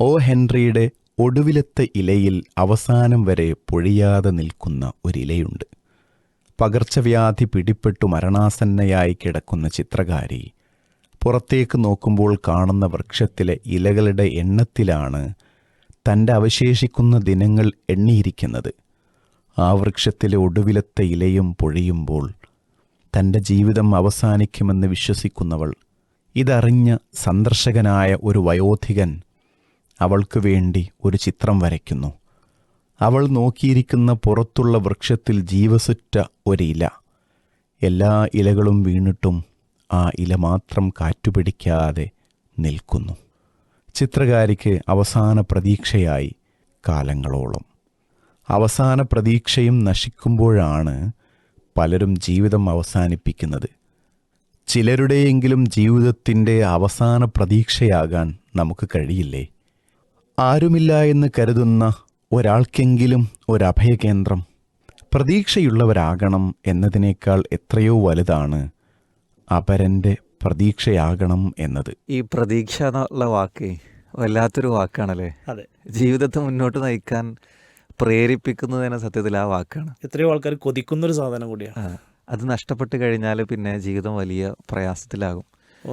O ഹെൻറിയുടെ ഒടുവിലത്തെ ഇലയിൽ അവസാനം വരെ പൊഴിയാതെ നിൽക്കുന്ന ഒരിലയുണ്ട്. പകർച്ചവ്യാധി പിടിപ്പെട്ടു മരണാസന്നയായി കിടക്കുന്ന ചിത്രകാരി പുറത്തേക്ക് നോക്കുമ്പോൾ കാണുന്ന വൃക്ഷത്തിലെ ഇലകളുടെ എണ്ണത്തിലാണ് തന്റെ അവശേഷിക്കുന്ന ദിനങ്ങൾ എണ്ണിയിരിക്കുന്നത്. ആ വൃക്ഷത്തിലെ ഒടുവിലത്തെ ഇലയും പൊഴിയുമ്പോൾ തന്റെ ജീവിതം അവസാനിക്കുമെന്ന് വിശ്വസിക്കുന്നവൾ. ഇതറിഞ്ഞ സന്ദർശകനായ ഒരു വയോധികൻ അവൾക്ക് വേണ്ടി ഒരു ചിത്രം വരയ്ക്കുന്നു. അവൾ നോക്കിയിരിക്കുന്ന പുറത്തുള്ള വൃക്ഷത്തിൽ ജീവസുറ്റ ഒരില എല്ലാ ഇലകളും വീണിട്ടും ആ ഇല മാത്രം കാറ്റുപിടിക്കാതെ നിൽക്കുന്നു. ചിത്രകാരിക്ക് അവസാന പ്രതീക്ഷയായി കാലങ്ങളോളം. അവസാന പ്രതീക്ഷയും നശിക്കുമ്പോഴാണ് പലരും ജീവിതം അവസാനിപ്പിക്കുന്നത്. ചിലരുടെയെങ്കിലും ജീവിതത്തിന്റെ അവസാന പ്രതീക്ഷയാകാൻ നമുക്ക് കഴിയില്ലേ? ആരുമില്ല എന്ന് കരുതുന്ന ഒരാൾക്കെങ്കിലും ഒരഭയകേന്ദ്രം പ്രതീക്ഷയുള്ളവരാകണം എന്നതിനേക്കാൾ എത്രയോ വലുതാണ് അപരന്റെ പ്രതീക്ഷയാകണം എന്നത്. ഈ പ്രതീക്ഷ എന്നുള്ള വാക്ക് വല്ലാത്തൊരു വാക്കാണല്ലേ? അതെ. ജീവിതത്തെ മുന്നോട്ട് നയിക്കാൻ പ്രേരിപ്പിക്കുന്നത് തന്നെ സത്യത്തിൽ ആ വാക്കാണ്. എത്രയോ ആൾക്കാർ കൊതിക്കുന്നൊരു സാധനം കൂടിയാണ് അത് നഷ്ടപ്പെട്ട് കഴിഞ്ഞാൽ പിന്നെ ജീവിതം വലിയ പ്രയാസത്തിലാകും.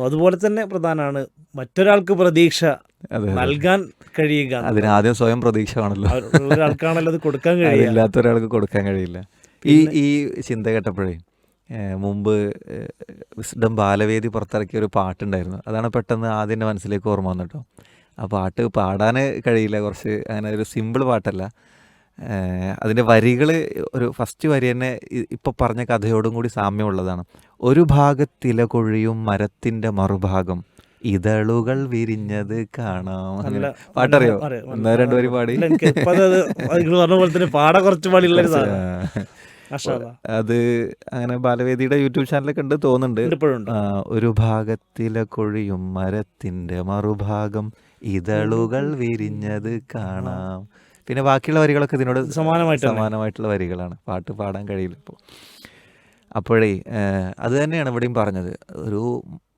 അതുപോലെ തന്നെ പ്രധാനമാണ് മറ്റൊരാൾക്ക് പ്രതീക്ഷ. നൽകാൻ കഴിയുക അതിന് ആദ്യം സ്വയം പ്രതീക്ഷ അവർ- ഒരാൾക്കാണല്ലോ അത് കൊടുക്കാൻ കഴിയുക. ഇല്ലാത്ത ഒരാൾക്ക് കൊടുക്കാൻ കഴിയില്ല. ഈ ഈ ചിന്ത കേട്ടപ്പോഴേ മുമ്പ് വിസ്ഡം ബാലവേദി പുറത്തിറക്കിയ ഒരു പാട്ടുണ്ടായിരുന്നു. അതാണ് പെട്ടെന്ന് ആദ്യം എന്റെ മനസ്സിലേക്ക് ഓർമ്മ വന്നിട്ടോ. ആ പാട്ട് പാടാൻ കഴിയില്ല കുറച്ച് അങ്ങനെ ഒരു സിമ്പിൾ പാട്ടല്ല. അതിന്റെ വരികൾ ഒരു ഫസ്റ്റ് വരി തന്നെ ഇ- ഇപ്പൊ പറഞ്ഞ കഥയോടും കൂടി സാമ്യമുള്ളതാണ്. ഒരു ഭാഗത്തില കൊഴിയും മരത്തിന്റെ മറുഭാഗം. ഇതളുകൾ വിരിഞ്ഞത് കാണാം. അങ്ങനെ പാട്ടറിയോ? അറിയാം. ഒന്നോ രണ്ടു വരി പാടി. അല്ല, എനിക്ക് ഇപ്പൊ അത് നിങ്ങൾ പറഞ്ഞ പോലെ തന്നെ പാട കുറച്ച് പാടിയുള്ള ഒരു സാധനം. അത് അങ്ങനെ ബാലവേദിയുടെ യൂട്യൂബ് ചാനലൊക്കെ ഉണ്ട് തോന്നുന്നുണ്ട്. ഉണ്ട്, ഇപ്പോഴും ഉണ്ട്. ആ, ഒരു ഭാഗത്തിലെ കൊഴിയും മരത്തിന്റെ മറുഭാഗം ഇതളുകൾ വിരിഞ്ഞത് കാണാം. പിന്നെ ബാക്കിയുള്ള വരികളൊക്കെ ഇതിനോട് സമാനമായിട്ട് തന്നെ. സമാനമായിട്ടുള്ള വരികളാണ്. പാട്ട് പാടാൻ കഴിയില്ല ഇപ്പോൾ അപ്പോഴേ അത് തന്നെയാണ് ഇവിടെയും പറഞ്ഞത്. ഒരു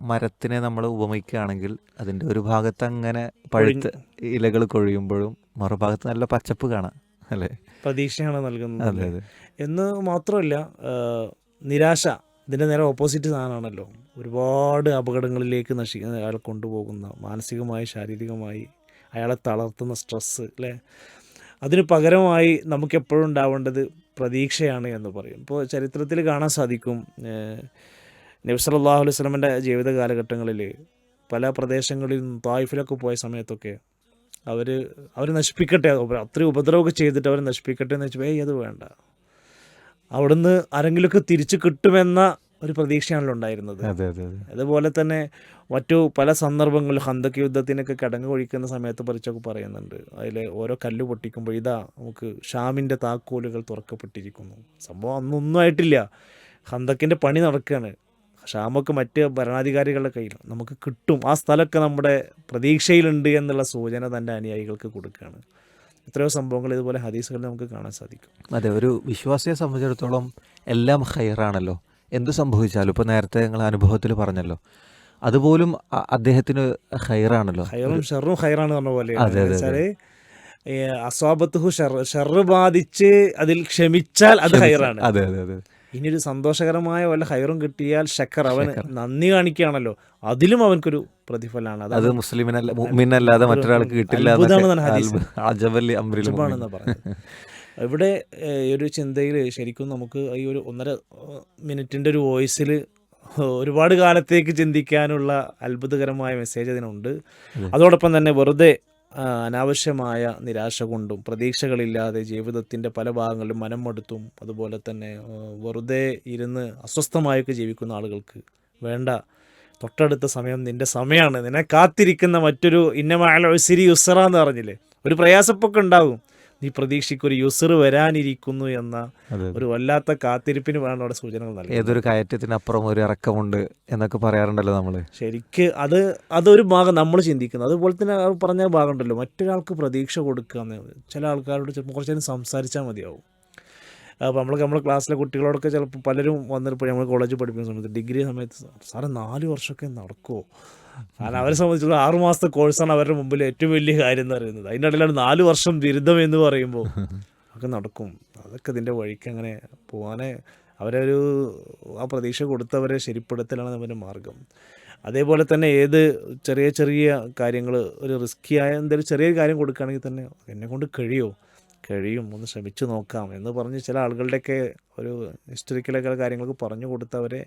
മരത്തിനെ നമ്മൾ ഉപമിക്കുകയാണെങ്കിൽ അതിന്റെ ഒരു ഭാഗത്ത് അങ്ങനെ പഴുത്ത് ഇലകൾ കൊഴിയുമ്പോഴും മറുഭാഗത്ത് നല്ല പച്ചപ്പ് കാണാം അല്ലേ? പ്രതീക്ഷയാണ് നൽകുന്നത്. അതെ അതെ. എന്ന് മാത്രമല്ല നിരാശ ഇതിന്റെ നേരെ ഓപ്പോസിറ്റ് സാധനമാണല്ലോ. ഒരുപാട് അപകടങ്ങളിലേക്ക് നശിക്കുന്ന അയാളെ കൊണ്ടുപോകുന്ന മാനസികമായി ശാരീരികമായി അയാളെ തളർത്തുന്ന സ്ട്രെസ്സ് അല്ലേ? അതിന് പകരമായി നമുക്ക് എപ്പോഴും ഉണ്ടാവേണ്ടത് പ്രതീക്ഷയാണ് എന്ന് പറയും. ഇപ്പോൾ ചരിത്രത്തിൽ കാണാൻ സാധിക്കും നബി സല്ലല്ലാഹു അലൈഹി വസല്ലമയുടെ ജീവിത കാലഘട്ടങ്ങളിൽ പല പ്രദേശങ്ങളിൽ തായ്ഫിലൊക്കെ പോയ സമയത്തൊക്കെ അവർ അവർ നശിപ്പിക്കട്ടെ അത്രയും ഉപദ്രവമൊക്കെ ചെയ്തിട്ട് അവർ നശിപ്പിക്കട്ടെ എന്ന് വെച്ചാൽ ഏയ് അത് വേണ്ട. അവിടുന്ന് ആരെങ്കിലുമൊക്കെ തിരിച്ചു കിട്ടുമെന്ന ഒരു പ്രതീക്ഷയാണല്ലോ ഉണ്ടായിരുന്നത്. അതെ അതെ അതെ. അതുപോലെ തന്നെ മറ്റു പല സന്ദർഭങ്ങളിൽ ഹന്തക്ക് യുദ്ധത്തിനൊക്കെ കടങ്ങ് കൊഴിക്കുന്ന സമയത്ത് പറിച്ചൊക്കെ പറയുന്നുണ്ട്. അതിൽ ഓരോ കല്ല് പൊട്ടിക്കുമ്പോൾ ഇതാ നമുക്ക് ഷാമിന്റെ താക്കോലുകൾ തുറക്കപ്പെട്ടിരിക്കുന്നു. സംഭവം അന്നൊന്നും ആയിട്ടില്ല. ഹന്തക്കിന്റെ പണി നടക്കുകയാണ് ഷാമൊക്കെ മറ്റ് ഭരണാധികാരികളുടെ കയ്യിൽ നമുക്ക് കിട്ടും. ആ സ്ഥലമൊക്കെ നമ്മുടെ പ്രതീക്ഷയിലുണ്ട് എന്നുള്ള സൂചന തന്റെ അനുയായികൾക്ക് കൊടുക്കുകയാണ്. എത്രയോ സംഭവങ്ങൾ ഇതുപോലെ ഹദീസുകളിൽ നമുക്ക് കാണാൻ സാധിക്കും. അതെ ഒരു വിശ്വാസിയെ സംബന്ധിച്ചിടത്തോളം എല്ലാം ഹൈറാണല്ലോ. എന്ത് സംഭവിച്ചാലും ഇപ്പോൾ നേരത്തെ ഞങ്ങൾ അനുഭവത്തിൽ പറഞ്ഞല്ലോ അതുപോലും അദ്ദേഹത്തിന് ഹൈറാണല്ലോ. ഹൈറും ഷെറും ഹൈറാണ് പറഞ്ഞ പോലെ. അസ്വാബത്തുഹു ഷെറ് ബാധിച്ച് അതിൽ ക്ഷമിച്ചാൽ അത് ഹൈറാണ്. അതെ അതെ അതെ. ഇനി ഒരു സന്തോഷകരമായ വല്ല ഹൈറും കിട്ടിയാൽ ഷക്കർ അവൻ നന്ദി കാണിക്കുകയാണല്ലോ. അതിലും അവനൊരു പ്രതിഫലമാണ്. അത് മുസ്ലിമിനല്ല മുഅ്മിനല്ലാതെ മറ്റൊരാൾക്ക് കിട്ടില്ല അജബലി അംബ്രിൽ പറഞ്ഞത് ഇവിടെ ഈ ഒരു ചിന്തയിൽ ശരിക്കും നമുക്ക് ഈ ഒരു ഒന്നര മിനിറ്റിന്റെ ഒരു വോയിസിൽ ഒരുപാട് കാലത്തേക്ക് ചിന്തിക്കാനുള്ള അത്ഭുതകരമായ മെസ്സേജ് അതിനുണ്ട്. അതോടൊപ്പം തന്നെ വെറുതെ അനാവശ്യമായ നിരാശ കൊണ്ടും പ്രതീക്ഷകളില്ലാതെ ജീവിതത്തിന്റെ പല ഭാഗങ്ങളിലും മനം മടുത്തും അതുപോലെ തന്നെ വെറുതെ ഇരുന്ന് അസ്വസ്ഥമായൊക്കെ ജീവിക്കുന്ന ആളുകൾക്ക് വേണ്ട. തൊട്ടടുത്ത സമയം നിന്റെ സമയമാണ് നിന്നെ കാത്തിരിക്കുന്ന മറ്റൊരു ഇന്നമായാലും സിരി ഉസറ എന്ന് പറഞ്ഞില്ലേ? ഒരു പ്രയാസപ്പൊക്കെ ഉണ്ടാകും. നീ പ്രതീക്ഷിക്കൊരു യുസർ വരാനിരിക്കുന്നു എന്ന ഒരു വല്ലാത്ത കാത്തിരിപ്പിന് വേണം അവിടെ സൂചനകൾ നൽകുന്നത്. ഏതൊരു കയറ്റത്തിനപ്പുറം ഒരു ഇറക്കമുണ്ട് എന്നൊക്കെ പറയാറുണ്ടല്ലോ നമ്മൾ ശരിക്ക് അത് അതൊരു ഭാഗം നമ്മൾ ചിന്തിക്കുന്നത് അതുപോലെ തന്നെ പറഞ്ഞ ഭാഗമുണ്ടല്ലോ മറ്റൊരാൾക്ക് പ്രതീക്ഷ കൊടുക്കുക എന്ന്. ചില ആൾക്കാരോട് കുറച്ചേരം സംസാരിച്ചാൽ മതിയാവും. അപ്പോൾ നമ്മൾ നമ്മുടെ ക്ലാസ്സിലെ കുട്ടികളോടൊക്കെ ചിലപ്പോൾ പലരും വന്നിട്ട് നമ്മൾ കോളേജിൽ പഠിപ്പിക്കുന്ന സമയത്ത് ഡിഗ്രി സമയത്ത് സാറേ നാല് വർഷമൊക്കെ നടക്കുമോ കാരണം അവരെ സംബന്ധിച്ചുള്ള ആറു മാസത്തെ കോഴ്സാണ് അവരുടെ മുമ്പിൽ ഏറ്റവും വലിയ കാര്യം എന്ന് പറയുന്നത്. അതിന്റെ ഇടയിലാണ് നാല് വർഷം ബിരുദം എന്ന് പറയുമ്പോൾ ഒക്കെ നടക്കും. അതൊക്കെ ഇതിന്റെ വഴിക്ക് അങ്ങനെ പോകാനേ അവരൊരു ആ പ്രതീക്ഷ കൊടുത്തവരെ ശരിപ്പെടുത്തലാണ് അവന്റെ മാർഗം. അതേപോലെ തന്നെ ഏത് ചെറിയ ചെറിയ കാര്യങ്ങൾ ഒരു റിസ്ക്കിയായ എന്തെങ്കിലും ചെറിയൊരു കാര്യം കൊടുക്കുകയാണെങ്കിൽ തന്നെ എന്നെ കൊണ്ട് കഴിയുമോ കഴിയും ഒന്ന് ശ്രമിച്ചു നോക്കാം എന്ന് പറഞ്ഞ് ചില ആളുകളുടെയൊക്കെ ഒരു ഹിസ്റ്ററിക്കലൊക്കെ കാര്യങ്ങൾക്ക് പറഞ്ഞു കൊടുത്തവരെ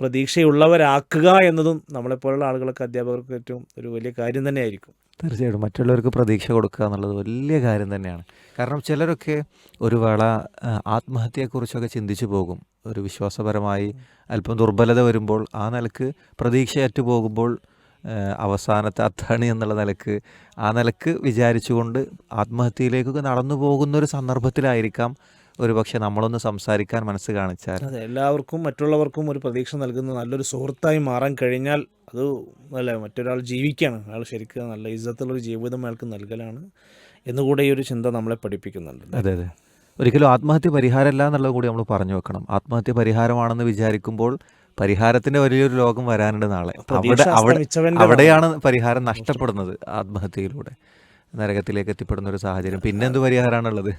പ്രതീക്ഷയുള്ളവരാക്കുക എന്നതും നമ്മളെപ്പോലുള്ള ആളുകൾക്ക് അധ്യാപകർക്ക് ഏറ്റവും ഒരു വലിയ കാര്യം തന്നെയായിരിക്കും. തീർച്ചയായിട്ടും. മറ്റുള്ളവർക്ക് പ്രതീക്ഷ കൊടുക്കുക എന്നുള്ളത് വലിയ കാര്യം തന്നെയാണ്. കാരണം ചിലരൊക്കെ ഒരു വേള ആത്മഹത്യയെക്കുറിച്ചൊക്കെ ചിന്തിച്ചു പോകും. ഒരു വിശ്വാസപരമായി അല്പം ദുർബലത വരുമ്പോൾ ആ നിലയ്ക്ക് പ്രതീക്ഷയറ്റു പോകുമ്പോൾ അവസാനത്തെ അത്താണി എന്നുള്ള നിലയ്ക്ക് ആ നിലയ്ക്ക് വിചാരിച്ചുകൊണ്ട് ആത്മഹത്യയിലേക്കൊക്കെ നടന്നു പോകുന്ന ഒരു സന്ദർഭത്തിലായിരിക്കാം ഒരു പക്ഷെ നമ്മളൊന്ന് സംസാരിക്കാൻ മനസ്സ് കാണിച്ചാൽ. അതെ എല്ലാവർക്കും മറ്റുള്ളവർക്കും ഒരു പ്രതീക്ഷ നൽകുന്ന നല്ലൊരു സുഹൃത്തായി മാറാൻ കഴിഞ്ഞാൽ അത് അല്ല മറ്റൊരാൾ ജീവിക്കുകയാണ് അയാൾ ശരിക്കും നല്ല ഇജ്ജത്തുള്ളൊരു ജീവിതം അയാൾക്ക് നൽകലാണ് എന്നുകൂടെ ഈ ഒരു ചിന്ത നമ്മളെ പഠിപ്പിക്കുന്നുണ്ട്. അതെ അതെ. ഒരിക്കലും ആത്മഹത്യ പരിഹാരമല്ല എന്നുള്ളത് കൂടി നമ്മൾ പറഞ്ഞു വെക്കണം. ആത്മഹത്യ പരിഹാരമാണെന്ന് വിചാരിക്കുമ്പോൾ പരിഹാരത്തിന്റെ വലിയൊരു ലോകം വരാനുണ്ട് നാളെ. അവിടെ അവിടെ അവിടെയാണ് പരിഹാരം നഷ്ടപ്പെടുന്നത് ആത്മഹത്യയിലൂടെ. നരകത്തിലേക്ക് എത്തിപ്പെടുന്ന ഒരു സാഹചര്യം. പിന്നെ എന്ത് പരിഹാരമാണുള്ളത്?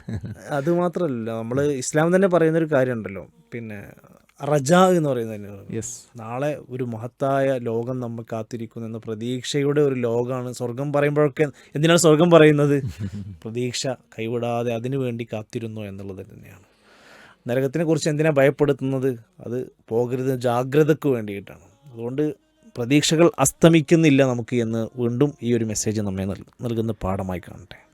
അത് മാത്രമല്ല നമ്മൾ ഇസ്ലാം തന്നെ പറയുന്ന ഒരു കാര്യമുണ്ടല്ലോ. പിന്നെ റജ എന്ന് പറയുന്നതിന്. യെസ് നാളെ ഒരു മഹത്തായ ലോകം നമ്മൾ കാത്തിരിക്കുന്നു എന്ന പ്രതീക്ഷയുടെ ഒരു ലോകമാണ്. സ്വർഗം പറയുമ്പോഴൊക്കെ എന്തിനാണ് സ്വർഗം പറയുന്നത്? പ്രതീക്ഷ കൈവിടാതെ അതിനു വേണ്ടി കാത്തിരുന്നു എന്നുള്ളത് തന്നെയാണ്. നരകത്തിനെ കുറിച്ച് എന്തിനാണ് ഭയപ്പെടുത്തുന്നത്? അത് പോകരുത് ജാഗ്രതയ്ക്ക് വേണ്ടിയിട്ടാണ്. അതുകൊണ്ട് പ്രതീക്ഷകൾ അസ്തമിക്കുന്നില്ല നമുക്ക് എന്ന് വീണ്ടും ഈ ഒരു മെസ്സേജ് നമ്മെ നൽ- നൽകുന്ന പാഠമായി കാണട്ടെ.